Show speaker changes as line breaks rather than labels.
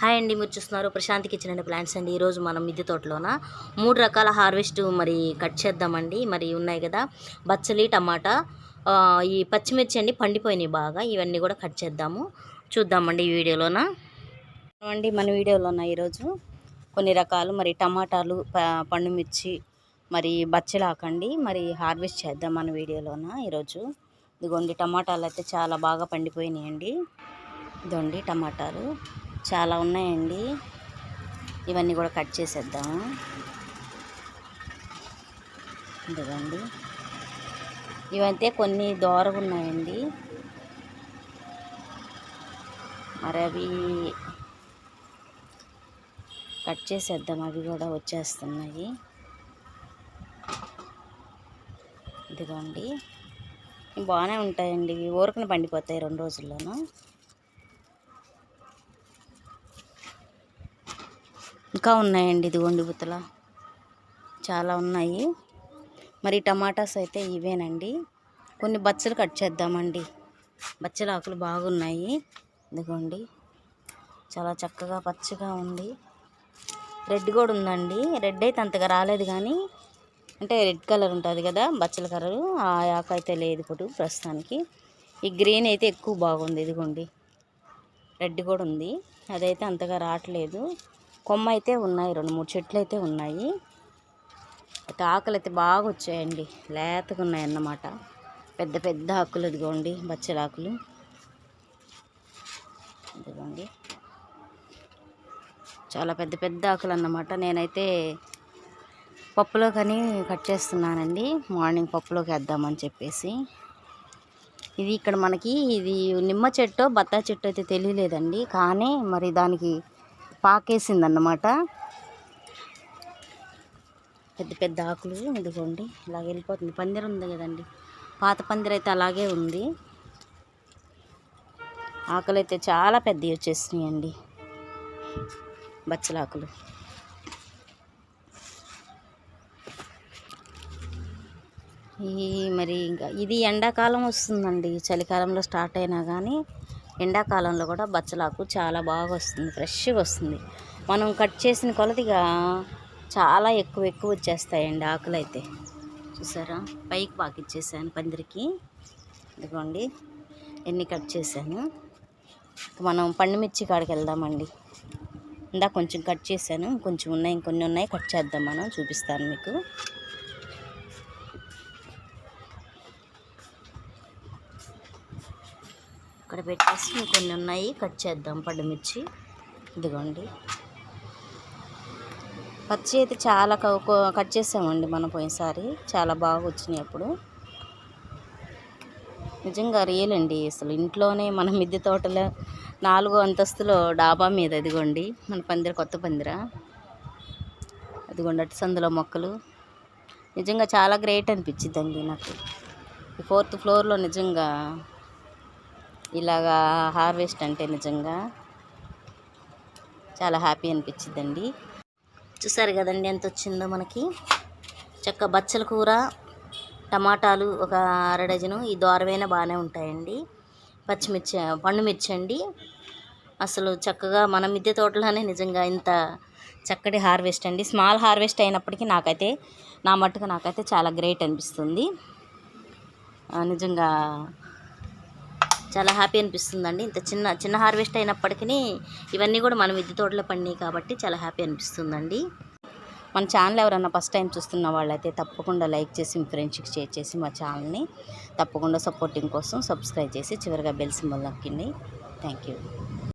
Hi అండి మీరు చూస్తున్నారు ప్రశాంత్ కిచెన్ అండ్ ప్లాంట్స్ అండి. ఈరోజు మనం మిద్దె తోటలోన? మూడు రకాల హార్వెస్ట్ మరి కట్ చేద్దామండి. మరి ఉన్నాయి కదా బచ్చలి టమాటా ఈ పచ్చిమిర్చి అండి పండిపోయినాయి బాగా. ఇవన్నీ కూడా కట్ చేద్దాము. చూద్దామండి ఈ వీడియోలోన? అండి మన వీడియోలోన ఈరోజు? కొన్ని రకాలు మరి టమాటాలు ప- పండు మిర్చి మరి బచ్చలాకండి మరి హార్వెస్ట్ చేద్దాం మన వీడియోలోన ఈరోజు? ఇదిగోండి టమాటాలు అయితే చాలా బాగా పండిపోయినాయండి. ఇదిగోండి టమాటాలు. చాలా ఉన్నాయండి. ఇవన్నీ కూడా కట్ చేసేద్దాము. ఇదిగోండి. ఇవంతే కొన్ని దోరగా ఉన్నాయండి. మరి అవి కట్ చేసేద్దాం అవి కూడా వచ్చేస్తున్నాయి. ఇదిగోండి. బాగానే ఉంటాయండి. ఇవి ఊరకన పండిపోతాయి రెండు రోజుల్లోనూ. ఇంకా ఉన్నాయండి ఇదిగోండి బుత్తల. చాలా ఉన్నాయి. మరి టమాటాస్ అయితే ఇవేనండి. కొన్ని బచ్చలు కట్ చేద్దామండి. బచ్చల ఆకులు బాగున్నాయి. ఇదిగోండి. చాలా చక్కగా పచ్చగా ఉంది. రెడ్ కూడా ఉందండి. రెడ్ అయితే అంతగా రాలేదు కానీ అంటే రెడ్ కలర్ ఉంటుంది కదా బచ్చల కలరు. ఆ ఆకు అయితే లేదు ఇప్పుడు ప్రస్తుతానికి. ఈ గ్రీన్ అయితే ఎక్కువ బాగుంది. ఇదిగోండి. రెడ్ కూడా ఉంది. అదైతే అంతగా రావట్లేదు. కొమ్మ అయితే ఉన్నాయి రెండు మూడు చెట్లు అయితే ఉన్నాయి. అయితే ఆకులు అయితే బాగా వచ్చాయండి లేతగా ఉన్నాయి అన్నమాట పెద్ద పెద్ద ఆకులు ఇదిగోండి బచ్చలాకులు. ఇదిగోండి. చాలా పెద్ద పెద్ద ఆకులు అన్నమాట నేనైతే పప్పులో కానీ కట్ చేస్తున్నానండి. మార్నింగ్ పప్పులోకి వేద్దామని చెప్పేసి. ఇది ఇక్కడ మనకి ఇది నిమ్మ చెట్టు బత్తా చెట్టు అయితే తెలియలేదండి. కానీ మరి దానికి పాకేసిందన్నమాట. పెద్ద పెద్ద ఆకులు ఇదిగోండి ఇలా వెళ్ళిపోతుంది. పందిర ఉంది కదండి. పాత పందిర అయితే అలాగే ఉంది. ఆకులు అయితే చాలా పెద్దవి వచ్చేసినాయండి. బచ్చలాకులు ఈ మరి ఇంకా ఇది ఎండాకాలం వస్తుందండి. చలికాలంలో స్టార్ట్ అయినా కానీ ఎండాకాలంలో కూడా బచ్చలాకు చాలా బాగా వస్తుంది ఫ్రెష్గా వస్తుంది. మనం కట్ చేసిన కొలదిగా చాలా ఎక్కువ ఎక్కువ వచ్చేస్తాయండి ఆకులు అయితే చూసారా? పైకి పాకిచ్చేసాను పందిరికి. ఇదిగోండి. ఎన్ని కట్ చేశాను? మనం పండుమిర్చి కాడికి వెళ్దామండి. ఇందా కొంచెం కట్ చేశాను. కొంచెం ఉన్నాయి ఇంకొన్ని ఉన్నాయి. కట్ చేద్దాం మనం. చూపిస్తాను మీకు. ఇక్కడ పెట్టేసి ఇంకొన్ని ఉన్నాయి. కట్ చేద్దాం పండుమిర్చి ఇదిగోండి. పచ్చి అయితే చాలా కట్ చేసామండి మనం పోయినసారి. చాలా బాగా వచ్చినాయి అప్పుడు. నిజంగా రియల్ అండి. అసలు ఇంట్లోనే మన మిద్దె తోటలో నాలుగో అంతస్తులో డాబా మీద ఇదిగోండి. మన పందిర కొత్త పందిర. అదిగోండి అటు సందులో మొక్కలు. నిజంగా చాలా గ్రేట్ అనిపించిద్దండి నాకు. ఈ ఫోర్త్ ఫ్లోర్లో నిజంగా ఇలాగా హార్వెస్ట్ అంటే నిజంగా చాలా హ్యాపీ అనిపించిందండి చూసారు కదండి ఎంత వచ్చిందో మనకి? చక్క బచ్చల కూర టమాటాలు ఒక అర డజను ఈ దోరవైన బాగానే ఉంటాయండి. పచ్చిమిర్చి పండు మిర్చి అండి. అసలు చక్కగా మన మిద్దె తోటలోనే నిజంగా ఇంత చక్కటి హార్వెస్ట్ అండి. స్మాల్ హార్వెస్ట్ అయినప్పటికీ నాకైతే నా మట్టుకు నాకైతే చాలా గ్రేట్ అనిపిస్తుంది. నిజంగా చాలా హ్యాపీ అనిపిస్తుందండి. ఇంత చిన్న చిన్న హార్వెస్ట్ అయినప్పటికీ ఇవన్నీ కూడా మన మిద్దె తోటలో పండినాయి కాబట్టి చాలా హ్యాపీ అనిపిస్తుందండి. మన ఛానల్ ఎవరైనా ఫస్ట్ టైం చూస్తున్న వాళ్ళైతే తప్పకుండా లైక్ చేసి మీ ఫ్రెండ్స్కి షేర్ చేసి మా ఛానల్ని తప్పకుండా సపోర్టింగ్ కోసం సబ్స్క్రైబ్ చేసి చివరిగా బెల్ సింబల్ నొక్కండి. Thank you